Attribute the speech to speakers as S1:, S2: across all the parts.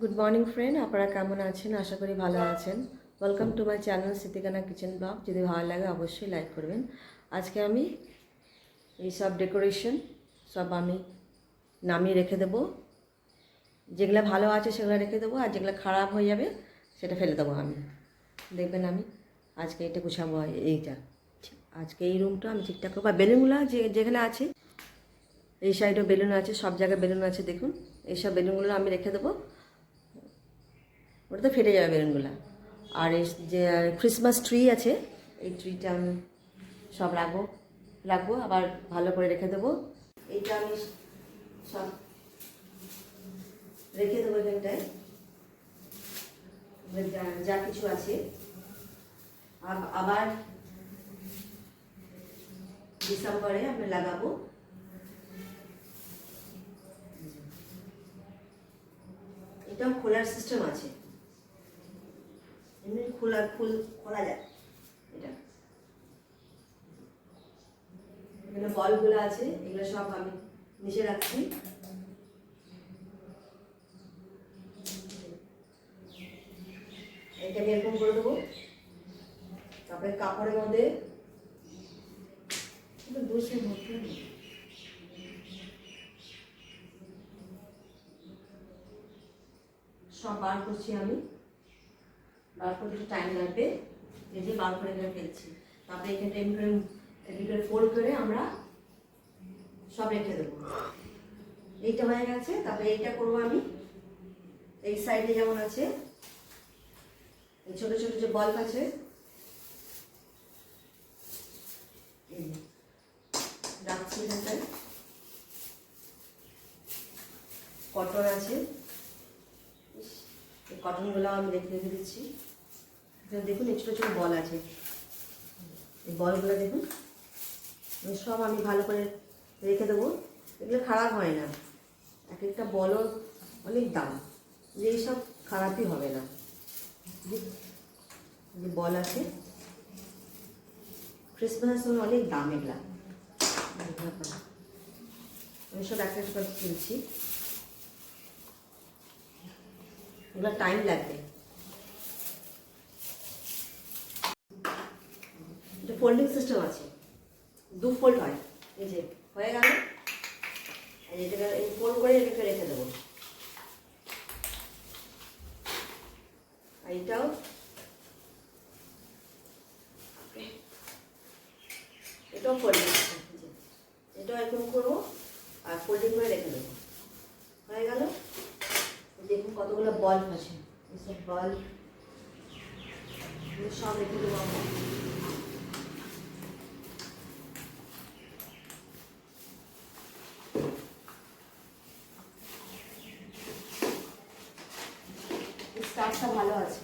S1: Good morning friend আপনারা কেমন আছেন? আশা করি ভালো আছেন। Welcome to my channel Siddiqana kitchen blog যদি ভালো লাগে, অবশ্যই লাইক করবেন। আজকে আমি এই সব ডেকোরেশন সব আমি নামিয়ে রেখে দেবো। যেগুলো ভালো আছে, সেগুলো রেখে দেবো। আর যেগুলো খারাপ হয়ে যাবে, সেটা ফেলে দেবো আমি। দেখবেন আমি আজকে এটা গুছাবো। এইটা আজকে এই রুমটা আমি ঠিকঠাক করব। আর বেলুনগুলো যে, যেখানে আছে, এই সাইডেও বেলুন আছে, সব জায়গায় বেলুন আছে, দেখুন। এইসব বেলুনগুলো আমি রেখে দেবো। ওটা তো ফেটে যাবে বেলুনগুলো। আর এই যে ক্রিসমাস ট্রি আছে, এই ট্রিটা আমি সব রাখব রাখব, আবার ভালো করে রেখে দেবো। এইটা আমি সব রেখে দেবো এখানটায়। যা কিছু আছে। আবার ডিসেম্বরে আমি লাগাবো। এটাও খোলার সিস্টেম আছে। খোলা ফুল খোলা যায়। এটা। এখানে বলগুলো আছে, এগুলো সব আমি মিশে রাখছি। এটা আমি এরকম করে দেবো। তারপরে কাপড়ের মধ্যে বসে ভর্তি সব বার করছি আমি। বার করতে একটু টাইম লাগবে। এই যে বার করে এখানে ফেলছি। তারপরে এখানে এমনি করে এমনি করে ফোল্ড করে আমরা সব রেখে দেবো। এইটা হয়ে গেছে। তারপরে এইটা করব আমি। এই সাইডে যেমন আছে, এই ছোট ছোট যে বল্ব আছে রাখছি এখানটায়। কটন আছে। কটনগুলো আমি রেখে রেখে দিচ্ছি। দেখুন, এই ছোটো ছোটো বল আছে। এই বলগুলো দেখুন সব আমি ভালো করে রেখে দেবো। এগুলো খারাপ হয় না। এক একটা বলও অনেক দাম। যে এইসব খারাপই হবে না। যে- যে বল আছে ক্রিসমাসের সময় অনেক দাম এগুলা। আমি সব একটা একটা কিনছি এগুলো টাইম লাগবে এটা ফোল্ডিং সিস্টেম আছে। দু ফোল্ড হয়। এই যে, হয়ে গেল। এটাকে ফোল্ড করে এটাকে রেখে দেবো। আর এটাও। এটাও ফোল্ডিং এটাও এরকম করব। আর ফোল্ডিং করে রেখে দেবো। হয়ে গেল। দেখুন কতগুলো বল্ব আছে। এসব বল্ব সব রেখে দেবো আমরা। স্টারটা ভালো আছে।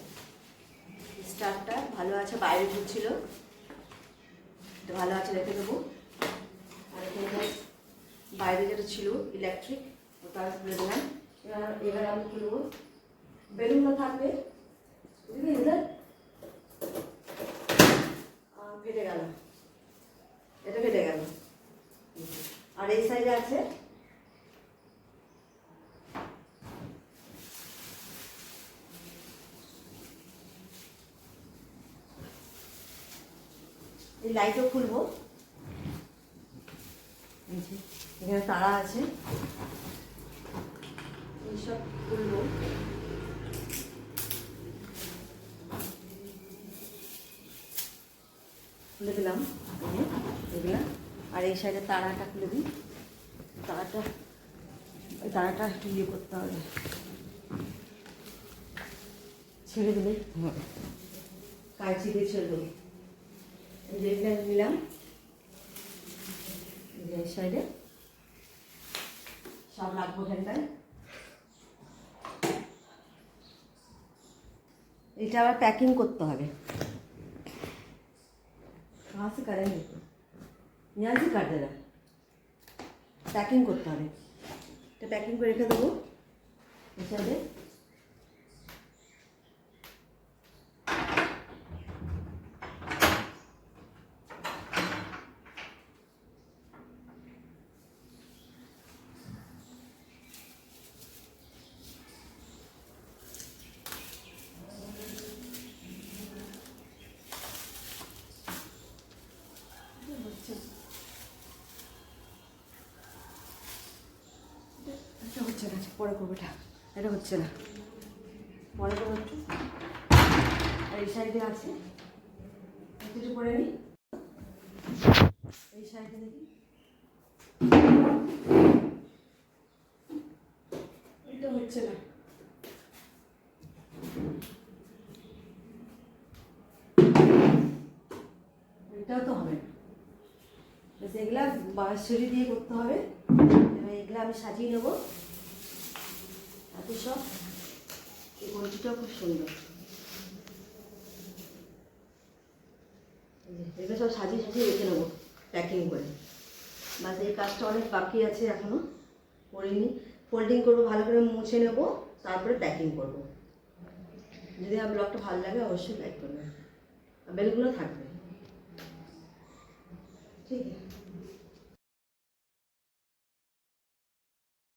S1: স্টারটা ভালো আছে, বাইরে ঢুকছিল। ভালো আছে, রেখে দেবো। আর বাইরে যেটা ছিল ইলেকট্রিক ওটা খুলে দিলাম। এবার এবার আমি খুলবো বেলুনটা থাকবে। ফেটে গেল। এটা ফেটে গেল। আর এই সাইডে আছে এই লাইটও খুলবো। এখানে তারা আছে। এইসব খুলবো খুলে দিলাম এগুলা আর এই সাইডে তারাটা খুলে দিই। তারাটা ওই তারাটা একটু ইয়ে করতে হবে। ছেড়ে দিলে হবে। কাঁচি ছেড়ে দেবো। যে এটা নিলাম এই যে এই সাইডে সব রাখবো এখানটায় এটা আবার প্যাকিং করতে হবে कहाँ से करेंगे यहाँ से কাট দেনা প্যাকিং করতে হবে এটা প্যাকিং করে রেখে দেবো এই পরে করব এটা। এটা হচ্ছে না। পরে করব একটু। আর এই সাইডে আছে। একটু করে নিই এই সাইডে দেখি। এটা হচ্ছে না। এটাও তো হবে না। এগুলা বাঁশছড়ি দিয়ে করতে হবে। এবার এগুলো আমি সাজিয়ে নেব। এত সব? এই কঞ্চিটাও খুব সুন্দর। এগুলো সব সাজিয়ে সাজিয়ে রেখে নেব প্যাকিং করে। বাস এই কাজটা অনেক বাকি আছে এখনও করিনি। ফোল্ডিং করব, ভালো করে মুছে নেব, তারপরে প্যাকিং করব। যদি আমার ব্লগটা ভালো লাগে, অবশ্যই লাইক করবেন বেলগুলো থাকবে। ঠিক আছে।